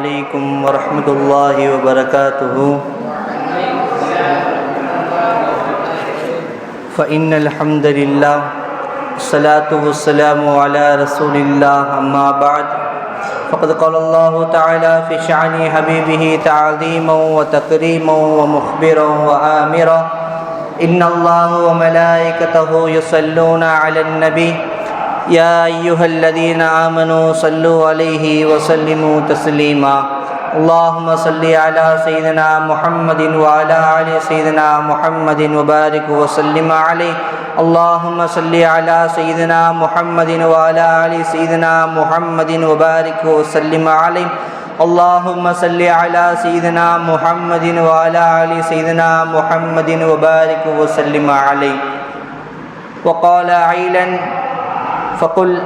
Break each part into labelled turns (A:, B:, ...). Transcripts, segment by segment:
A: عليكم ورحمة الله وبركاته. فإن الحمد لله الصلاة والسلام على رسول الله أما بعد. فقد قال الله تعالى في شأن حبيبه تعظيما وتكريما ومخبرا وآمرا. إن الله وملائكته يصلون على النبي يا أيها الذين آمنوا صلوا عليه وسلموا تسليما. اللهم صل على سيدنا محمد وعلى آل سيدنا محمد وبارك وسلم عليه. اللهم صل على سيدنا محمد وعلى آل سيدنا محمد وبارك وسلم عليه. اللهم صل على سيدنا محمد وعلى آل سيدنا محمد وبارك وسلم عليه. وقال عيلا فقل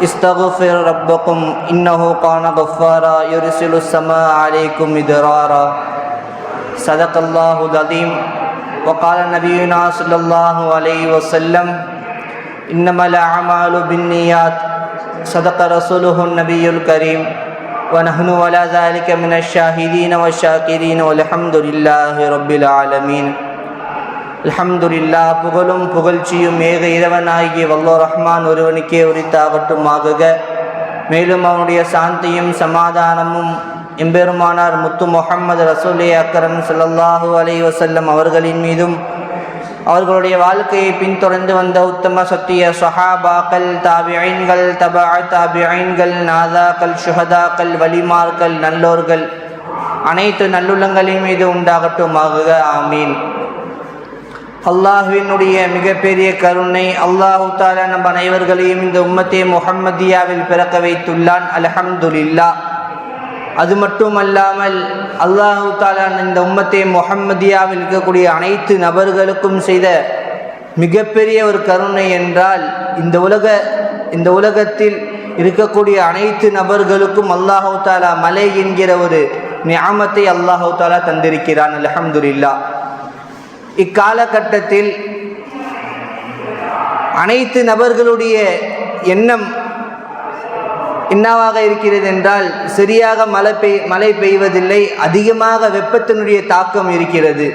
A: استغفر ربکم انہو قان غفارا یرسل السماء علیکم ادرارا صدق اللہ العظیم وقال نبینا صلی اللہ علیہ وسلم انما الاعمال بالنیات صدق رسوله النبی الکریم ونحن ولا ذلك من الشاہدین والشاکرین والحمد للہ رب العالمین அல்ஹம்துலில்லா புகழும் புகழ்ச்சியும் ஏக இறைவனாகிய வல்லோ ரஹ்மான் ஒருவனுக்கே உரித்தாகட்டுமாகுக. மேலும் அவனுடைய சாந்தியும் சமாதானமும் எம்பெருமானார் முத்து முகம்மது ரசூலே அக்கரம் ஸல்லல்லாஹு அலி வசல்லம் அவர்களின் மீதும் அவர்களுடைய வாழ்க்கையை பின்தொடர்ந்து வந்த உத்தம சத்திய சஹாபாக்கள் தாபிஐன்கள் தபா தாபிஐன்கள் நாதாக்கள் சுஹதாக்கள் வலிமார்கள் நல்லோர்கள் அனைத்து நல்லுள்ளங்களின் மீது உண்டாகட்டுமாகுக. ஆமீன். அல்லாஹுவினுடைய மிகப்பெரிய கருணை அல்லாஹு தாலா நம் அனைவர்களையும் இந்த உம்மத்தே முஹம்மதியாவில் பிறக்க வைத்துள்ளான். அலஹம்துல்லா அது மட்டுமல்லாமல் அல்லாஹு தாலா இந்த உம்மத்தே முஹம்மதியாவில் இருக்கக்கூடிய அனைத்து நபர்களுக்கும் செய்த மிகப்பெரிய ஒரு கருணை என்றால் இந்த உலக இந்த உலகத்தில் இருக்கக்கூடிய அனைத்து நபர்களுக்கும் அல்லாஹு தாலா மலை என்கிற ஒரு ஞாமத்தை அல்லாஹு தாலா தந்திருக்கிறான். அலஹம்துல்லா இக்காலகட்டத்தில் அனைத்து நபர்களுடைய எண்ணம் என்னவாக இருக்கிறது என்றால் சரியாக மழை பெய் மழை பெய்வதில்லை அதிகமாக வெப்பத்தினுடைய தாக்கம் இருக்கிறது.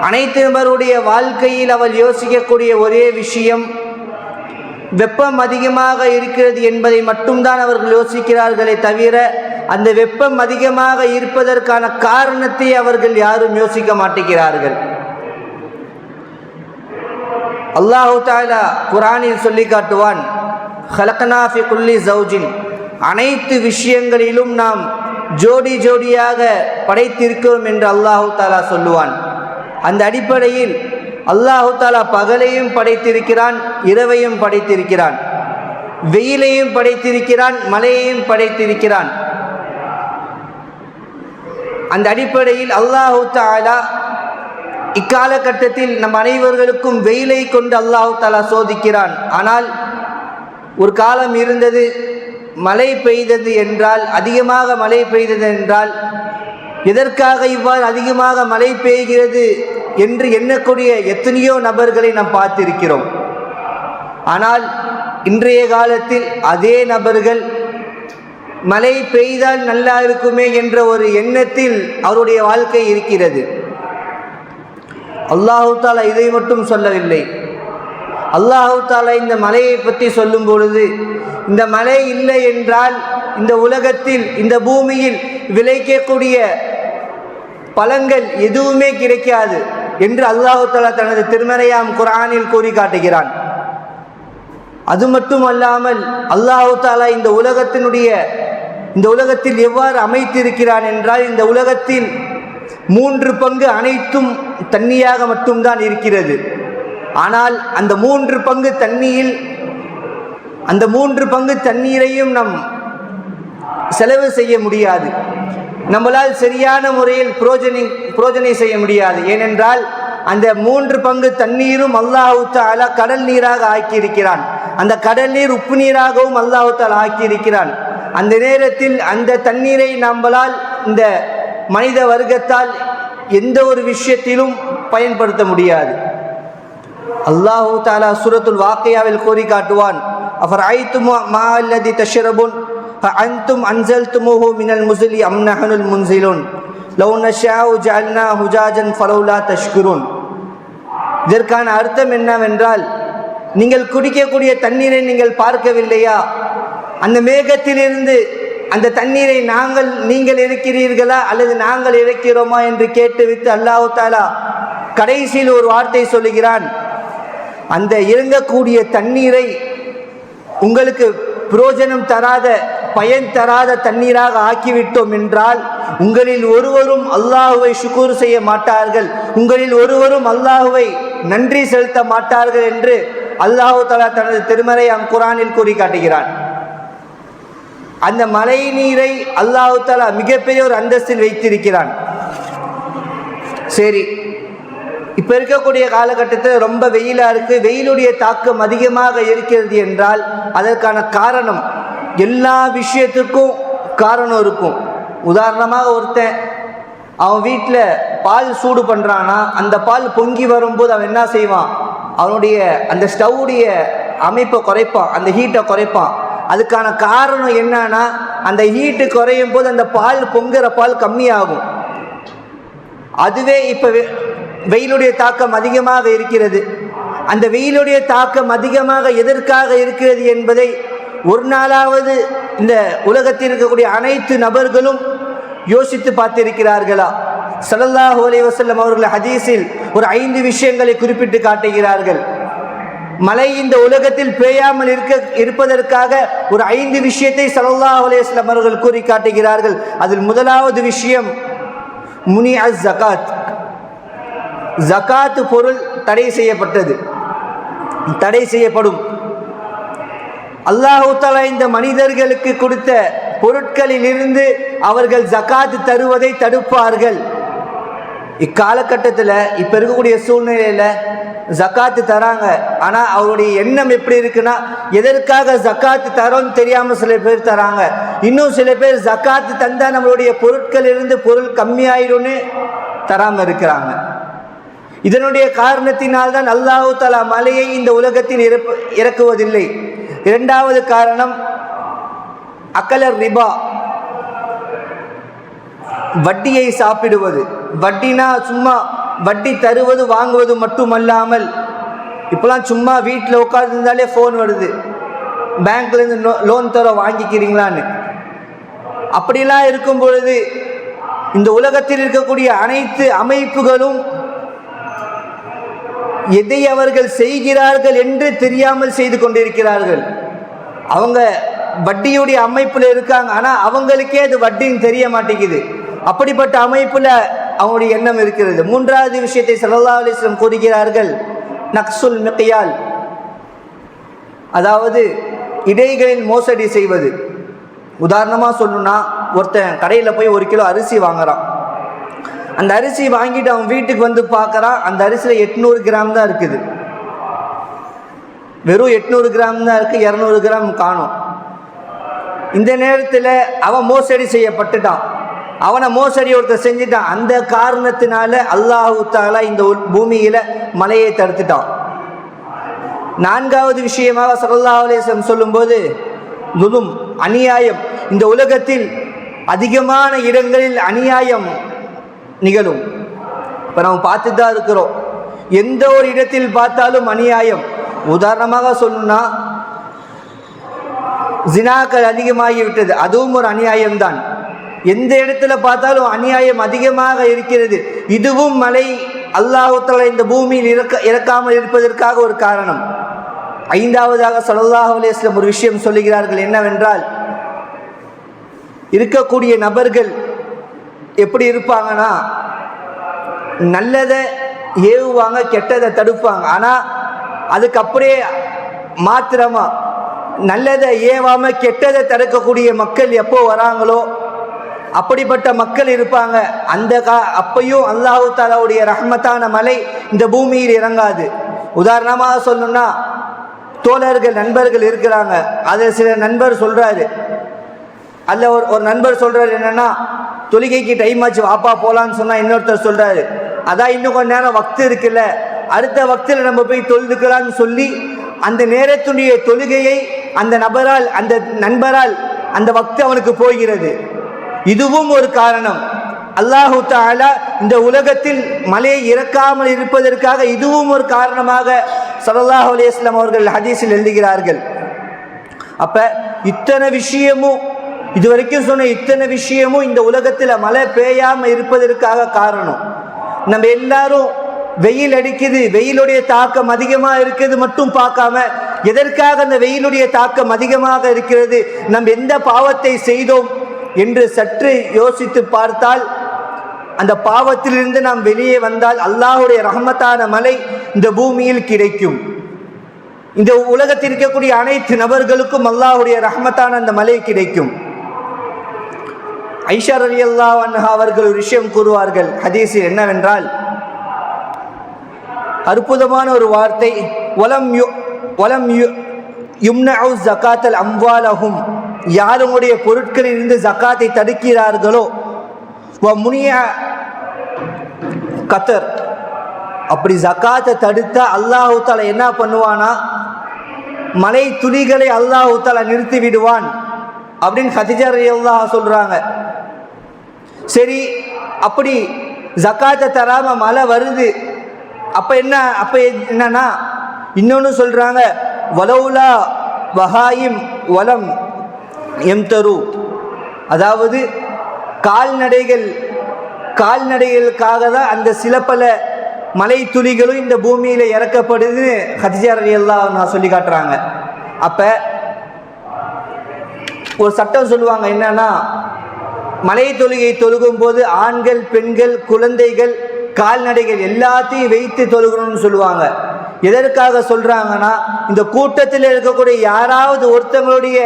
A: அனைத்து நபருடைய வாழ்க்கையில் அவள் யோசிக்கக்கூடிய ஒரே விஷயம் வெப்பம் அதிகமாக இருக்கிறது என்பதை மட்டும்தான் அவர்கள் யோசிக்கிறார்களே தவிர அந்த வெப்பம் அதிகமாக இருப்பதற்கான காரணத்தை அவர்கள் யாரும் யோசிக்க மாட்டேங்கிறார்கள். அல்லாஹு தாலா குரானில் சொல்லி காட்டுவான் ஹலக்கனாஃபி குல்லி சௌஜின். அனைத்து விஷயங்களிலும் நாம் ஜோடி ஜோடியாக படைத்திருக்கிறோம் என்று அல்லாஹு தாலா சொல்லுவான். அந்த அடிப்படையில் அல்லாஹு தாலா பகலையும் படைத்திருக்கிறான் இரவையும் படைத்திருக்கிறான். வெயிலையும் படைத்திருக்கிறான் மலையையும் படைத்திருக்கிறான். அந்த அடிப்படையில் அல்லாஹு தாலா இக்காலகட்டத்தில் நம் அனைவர்களுக்கும் வெயிலை கொண்டு அல்லாஹு தாலா சோதிக்கிறான். ஆனால் ஒரு காலம் இருந்தது மழை பெய்தது என்றால் அதிகமாக மழை பெய்தது என்றால் எதற்காக இவ்வாறு அதிகமாக மழை பெய்கிறது என்று எண்ணக்கூடிய எத்தனையோ நபர்களை நாம் பார்த்திருக்கிறோம். ஆனால் இன்றைய காலத்தில் அதே நபர்கள் மழை பெய்தால் நல்லா இருக்குமே என்ற ஒரு எண்ணத்தில் அவருடைய வாழ்க்கை இருக்கிறது. அல்லாஹு தாலா இதை மட்டும் சொல்லவில்லை. அல்லாஹு தாலா இந்த மலையை பற்றி சொல்லும் பொழுது இந்த மலை இல்லை என்றால் இந்த உலகத்தில் இந்த பூமியில் விளைக்கக்கூடிய பழங்கள் எதுவுமே கிடைக்காது என்று அல்லாஹு தாலா தனது திருமறையாம் குரானில் கூறி காட்டுகிறான். அது மட்டுமல்லாமல் அல்லாஹு தாலா இந்த உலகத்தினுடைய இந்த உலகத்தில் எவ்வாறு அமைத்திருக்கிறான் என்றால் இந்த உலகத்தில் மூன்று பங்கு அனைத்தும் தண்ணியாக மட்டும்தான் இருக்கிறது. ஆனால் அந்த மூன்று பங்கு தண்ணியில் அந்த மூன்று பங்கு தண்ணீரையும் நம் செலவு செய்ய முடியாது. நம்மளால் சரியான முறையில் புரோஜனி புரோஜனை செய்ய முடியாது. ஏனென்றால் அந்த மூன்று பங்கு தண்ணீரும் அல்லாஹு தாலா கடல் நீராக ஆக்கியிருக்கிறான். அந்த கடல் நீர் உப்பு நீராகவும் அல்லாஹு தாலா ஆக்கியிருக்கிறான். அந்த நேரத்தில் அந்த தண்ணீரை நம்மளால் இந்த மனித வர்க்கத்தால் எந்த ஒரு விஷயத்திலும் பயன்படுத்த முடியாது. அல்லாஹூ தாலா சுரத்துல் வாக்கையாவில் கோரி காட்டுவான் அவர் ஐத்துமோ மா அல்லதி தஷரபுன் அன்தும் அன்சல் துமுஹு மினல் முசிலி அம்னஹனுல் முன்சிலுன் லௌனஷாவு ஜல்னா ஹுஜாஜன் ஃபலௌலா தஷ்குருன். இதற்கான அர்த்தம் என்னவென்றால் நீங்கள் குடிக்கக்கூடிய தண்ணீரை நீங்கள் பார்க்கவில்லையா? அந்த மேகத்திலிருந்து அந்த தண்ணீரை நாங்கள் நீங்கள் இருக்கிறீர்களா அல்லது நாங்கள் இருக்கிறோமா என்று கேட்டுவிட்டு அல்லாஹு தாலா கடைசியில் ஒரு வார்த்தை சொல்லுகிறான். அந்த இறங்கக்கூடிய தண்ணீரை உங்களுக்கு புரோஜனம் தராத பயன் தராத தண்ணீராக ஆக்கிவிட்டோம் என்றால் உங்களில் ஒருவரும் அல்லாஹுவை சுக்கூர் செய்ய மாட்டார்கள். உங்களில் ஒருவரும் அல்லாஹுவை நன்றி செலுத்த மாட்டார்கள் என்று அல்லாஹு தலா தனது திருமறை அம் குரானில் கூறி காட்டுகிறான். அந்த மழை நீரை அல்லாஹாலா மிகப்பெரிய ஒரு அந்தஸ்தில் வைத்திருக்கிறான். சரி. இப்போ இருக்கக்கூடிய காலகட்டத்தில் ரொம்ப வெயிலாக இருக்குது வெயிலுடைய தாக்கம் அதிகமாக இருக்கிறது என்றால் அதற்கான காரணம் எல்லா விஷயத்துக்கும் காரணம் இருக்கும். உதாரணமாக ஒருத்தன் அவன் வீட்டில் பால் சூடு பண்ணுறான்னா அந்த பால் பொங்கி வரும்போது அவன் என்ன செய்வான்? அவனுடைய அந்த ஸ்டவ்வுடைய அமைப்பை குறைப்பான் அந்த ஹீட்டை குறைப்பான். அதுக்கான காரணம் என்னன்னா அந்த ஹீட்டு குறையும் போது அந்த பால் பொங்குற பால் கம்மியாகும். அதுவே இப்போ வெயிலுடைய தாக்கம் அதிகமாக இருக்கிறது. அந்த வெயிலுடைய தாக்கம் அதிகமாக எதற்காக இருக்கிறது என்பதை ஒரு நாளாவது இந்த உலகத்தில் இருக்கக்கூடிய அனைத்து நபர்களும் யோசித்து பார்த்திருக்கிறார்களா? ஸல்லல்லாஹு அலி வசல்லம் அவர்கள் ஹதீஸில் ஒரு ஐந்து விஷயங்களை குறிப்பிட்டு காட்டுகிறார்கள். மழை இந்த உலகத்தில் பெய்யாமல் இருக்க இருப்பதற்காக ஒரு ஐந்து விஷயத்தை ஸல்லல்லாஹு அலைஹி அவர்கள் கூறி காட்டுகிறார்கள். அதில் முதலாவது விஷயம் முனி அஸ் ஜகாத் ஜகாத்து பொருள் தடை செய்யப்பட்டது. தடை செய்யப்படும். அல்லாஹு இந்த மனிதர்களுக்கு கொடுத்த பொருட்களில் இருந்து அவர்கள் ஜகாத் தருவதை தடுப்பார்கள். இக்காலகட்டத்தில் இப்போ இருக்கக்கூடிய சூழ்நிலையில் ஜக்காத்து தராங்க. ஆனால் அவருடைய எண்ணம் எப்படி இருக்குன்னா எதற்காக ஜக்காத்து தரோன்னு தெரியாமல் சில பேர் தராங்க. இன்னும் சில பேர் ஜக்காத்து தந்தால் நம்மளுடைய பொருட்கள் இருந்து பொருள் கம்மியாயிரும்னு தராமல் இருக்கிறாங்க. இதனுடைய காரணத்தினால் தான் அல்லாஹு தலா மலையை இந்த உலகத்தில் இறப்பு இறக்குவதில்லை. இரண்டாவது காரணம் அக்கலர் ரிபா. வட்டியை சாப்பிடுவது. வட்டினா சும்மா வட்டி தருவது வாங்குவது மட்டுமல்லாமல் இப்போலாம் சும்மா வீட்டில் உட்காந்துருந்தாலே ஃபோன் வருது. பேங்க்லேருந்து லோ லோன் தர வாங்கிக்கிறீங்களான்னு. அப்படிலாம் இருக்கும் பொழுது இந்த உலகத்தில் இருக்கக்கூடிய அனைத்து அமைப்புகளும் எதை அவர்கள் செய்கிறார்கள் என்று தெரியாமல் செய்து கொண்டிருக்கிறார்கள். அவங்க வட்டியுடைய அமைப்பில் இருக்காங்க ஆனால் அவங்களுக்கே அது வட்டின்னு தெரிய மாட்டேங்குது. அப்படிப்பட்ட அமைப்பில் அவனுடைய எண்ணம் இருக்கிறது. மூன்றாவது விஷயத்தை சல்லா அலிஸ்லம் கூறுகிறார்கள். நக்சுல் மிக்கையால் அதாவது இடைகளில் மோசடி செய்வது. உதாரணமாக சொல்லணும்னா ஒருத்தன் கடையில் போய் ஒரு கிலோ அரிசி வாங்குறான். அந்த அரிசி வாங்கிட்டு அவன் வீட்டுக்கு வந்து பார்க்குறான் அந்த அரிசியில் எட்நூறு கிராம் தான் இருக்குது. வெறும் எட்நூறு கிராம் தான் இருக்குது இரநூறு கிராம் காணும். இந்த நேரத்தில் அவன் மோசடி செய்யப்பட்டுட்டான். அவனை மோசடி ஒருத்தர் செஞ்சுட்டான். அந்த காரணத்தினால அல்லாஹு தாலா இந்த பூமியில மலையை தடுத்துட்டான். நான்காவது விஷயமாக ஸல்லல்லாஹு அலைஹி சொல்லும்போது துலும் அநியாயம். இந்த உலகத்தில் அதிகமான இடங்களில் அநியாயம் நிகழும். இப்போ நம்ம பார்த்து தான் இருக்கிறோம். எந்த ஒரு இடத்தில் பார்த்தாலும் அநியாயம். உதாரணமாக சொல்லணும்னா ஜினாக்கள் அதிகமாகிவிட்டது. அதுவும் ஒரு அநியாயம்தான். எந்த இடத்துல பார்த்தாலும் அநியாயம் அதிகமாக இருக்கிறது. இதுவும் மலை அல்லாஹுத்தல இந்த பூமியில் இறக்க இறக்காமல் இருப்பதற்காக ஒரு காரணம். ஐந்தாவதாக ஸல்லல்லாஹு அலேஸ்லம் ஒரு விஷயம் சொல்லுகிறார்கள் என்னவென்றால் இருக்கக்கூடிய நபர்கள் எப்படி இருப்பாங்கன்னா நல்லதை ஏவுவாங்க கெட்டதை தடுப்பாங்க. ஆனால் அதுக்கு அப்படியே மாத்திரமா நல்லதை ஏவாமல் கெட்டதை தடுக்கக்கூடிய மக்கள் எப்போ வராங்களோ அப்படிப்பட்ட மக்கள் இருப்பாங்க. அந்த கா அப்பையும் அல்லாஹு தாலாவுடைய ரஹ்மத்தான மலை இந்த பூமியில் இறங்காது. உதாரணமாக சொல்லணும்னா தோழர்கள் நண்பர்கள் இருக்கிறாங்க. அதில் சில நண்பர் சொல்கிறாரு அல்ல ஒரு ஒரு நண்பர் சொல்கிறாரு என்னன்னா தொழுகைக்கு டைம் ஆச்சு வாப்பா போகலான்னு சொன்னால் இன்னொருத்தர் சொல்கிறாரு அதான் இன்னும் கொஞ்ச நேரம் வக்து இருக்குல்ல. அடுத்த வக்தில் நம்ம போய் தொழுதுக்கலாம்னு சொல்லி அந்த நேரத்துடைய தொழுகையை அந்த நபரால் அந்த நண்பரால் அந்த வக்து அவனுக்கு போகிறது. இதுவும் ஒரு காரணம். அல்லாஹு தாலா இந்த உலகத்தில் மலையை இறக்காமல் இருப்பதற்காக இதுவும் ஒரு காரணமாக சல்லாஹ் அலைஹி அவர்கள் ஹதீஸில் எழுதுகிறார்கள். அப்ப இத்தனை விஷயமும் இது வரைக்கும் சொன்ன இத்தனை விஷயமும் இந்த உலகத்தில் மழை பெய்யாம இருப்பதற்காக காரணம். நம்ம எல்லாரும் வெயில் அடிக்குது வெயிலுடைய தாக்கம் அதிகமாக இருக்குது மட்டும் பார்க்காம எதற்காக அந்த வெயிலுடைய தாக்கம் அதிகமாக இருக்கிறது? நம்ம எந்த பாவத்தை செய்தோம்? என்று சற்று யோசித்து பார்த்தால் அந்த பாவத்திலிருந்து நாம் வெளியே வந்தால் அல்லாஹுடைய ரஹமத்தான மலை இந்த பூமியில் கிடைக்கும். இந்த உலகத்தில் இருக்கக்கூடிய அனைத்து நபர்களுக்கும் அல்லாஹுடைய ரஹமத்தான அந்த மலை கிடைக்கும். ஐஷா அலி அல்லாஹ் அவர்கள் ஒரு விஷயம் கூறுவார்கள். ஹதீஸில் என்னவென்றால் அற்புதமான ஒரு வார்த்தை வலம் யு வலம் யு யும்னஉ ஜகாத்தல் அம்வாலஹும் யாருடைய பொருட்களில் இருந்து ஜக்காத்தை தடுக்கிறார்களோ வ முனிய கத்தர் அப்படி ஜக்காத்தை தடுத்தா அல்லாஹு தாலா என்ன பண்ணுவானா மலை துளிகளை அல்லாஹு தாலா நிறுத்தி விடுவான் அப்படின்னு ஹதிஜர் அல்லாஹ் சொல்றாங்க. சரி அப்படி ஜக்காத்தை தராம மழை வருது அப்ப என்ன அப்ப என்னன்னா இன்னொன்னு சொல்றாங்க வலவுலா வஹாயிம் வலம் எம்தரு. அதாவது கால்நடைகள் கால்நடைகளுக்காக தான் அந்த சில பல மலை துளிகளும் இந்த பூமியில் இறக்கப்படுதுன்னு ஹதிஜார் அலி அல்லா நான் சொல்லி காட்டுறாங்க. அப்போ ஒரு சட்டம் சொல்லுவாங்க என்னன்னா மலை தொழுகை தொழுகும் போது ஆண்கள் பெண்கள் குழந்தைகள் கால்நடைகள் எல்லாத்தையும் வைத்து தொழுகணும்னு சொல்லுவாங்க. எதற்காக சொல்கிறாங்கன்னா இந்த கூட்டத்தில் இருக்கக்கூடிய யாராவது ஒருத்தங்களுடைய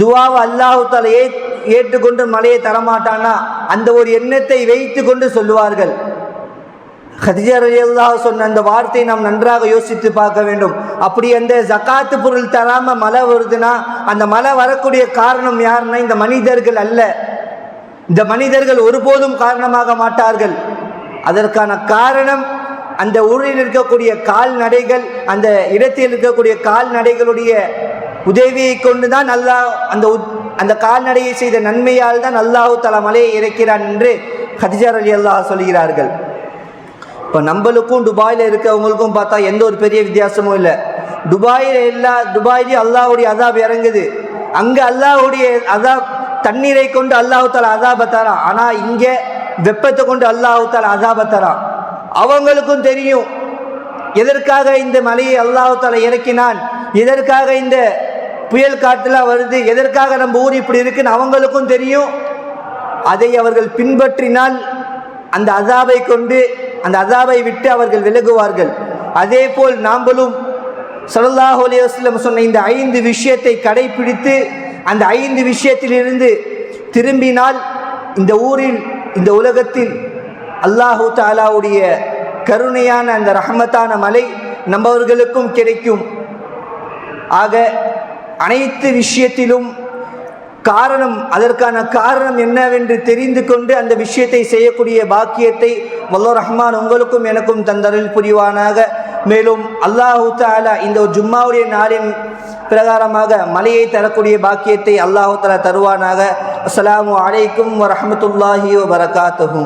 A: துவாவை அல்லாஹு ஏ ஏற்றுக்கொண்டு மலையை தரமாட்டானா அந்த ஒரு எண்ணத்தை வைத்து கொண்டு சொல்லுவார்கள். ஹதிஜா ரலியல்லாஹு சொன்ன அந்த வார்த்தையை நாம் நன்றாக யோசித்து பார்க்க வேண்டும். அப்படி அந்த ஜக்காத்து பொருள் தராமல் மழை வருதுன்னா அந்த மழை வரக்கூடிய காரணம் யாருன்னா இந்த மனிதர்கள் அல்ல. இந்த மனிதர்கள் ஒருபோதும் காரணமாக மாட்டார்கள். அதற்கான காரணம் அந்த ஊரில் இருக்கக்கூடிய கால்நடைகள் அந்த இடத்தில் இருக்கக்கூடிய கால்நடைகளுடைய உதவியை கொண்டு தான் அல்லாஹ் அந்த உத்- அந்த கால்நடையை செய்த நன்மையால் தான் அல்லாஹு தலா மலையை இறக்கிறான் என்று ஹதிஜார் அலி அல்லாஹ் சொல்கிறார்கள். இப்போ நம்மளுக்கும் துபாயில் இருக்கவங்களுக்கும் பார்த்தா எந்த ஒரு பெரிய வித்தியாசமும் இல்லை. துபாயில் எல்லா துபாயிலையும் அல்லாஹுடைய அதாப் இறங்குது. அங்கே அல்லாஹ்வுடைய அதாப் தண்ணீரை கொண்டு அல்லாஹு தாலா அதாபை தரான். ஆனால் இங்கே வெப்பத்தை கொண்டு அல்லாஹு தாலா அதாபை தரான். அவங்களுக்கும் தெரியும். எதற்காக இந்த மலையை அல்லாஹு தாலா இறக்கினான்? எதற்காக இந்த புயல் காற்றுலாம் வருது எதற்காக நம்ம ஊர் இப்படி இருக்குன்னு அவங்களுக்கும் தெரியும். அதை அவர்கள் பின்பற்றினால் அந்த அதாபை கொண்டு அந்த அதாபை விட்டு அவர்கள் விலகுவார்கள். அதே போல் நாம்பளும் ஸல்லல்லாஹு அலைஹி சொன்ன இந்த ஐந்து விஷயத்தை கடைபிடித்து அந்த ஐந்து விஷயத்திலிருந்து திரும்பினால் இந்த ஊரில் இந்த உலகத்தில் அல்லாஹு தாலாவுடைய கருணையான அந்த ரஹமத்தான மலை நம்மவர்களுக்கும் கிடைக்கும். ஆக அனைத்து விஷயத்திலும் காரணம் அதற்கான காரணம் என்னவென்று தெரிந்து கொண்டு அந்த விஷயத்தை செய்யக்கூடிய பாக்கியத்தை வல்லோ ரஹ்மான் உங்களுக்கும் எனக்கும் தந்தரில் புரிவானாக. மேலும் அல்லாஹு தாலா இந்த ஜும்மாவுடைய நாளின் பிரகாரமாக மலையை தரக்கூடிய பாக்கியத்தை அல்லாஹு தாலா தருவானாக. அஸ்லாம் வலைக்கும் வரமத்துல்லாஹி வபரகாத்துஹு.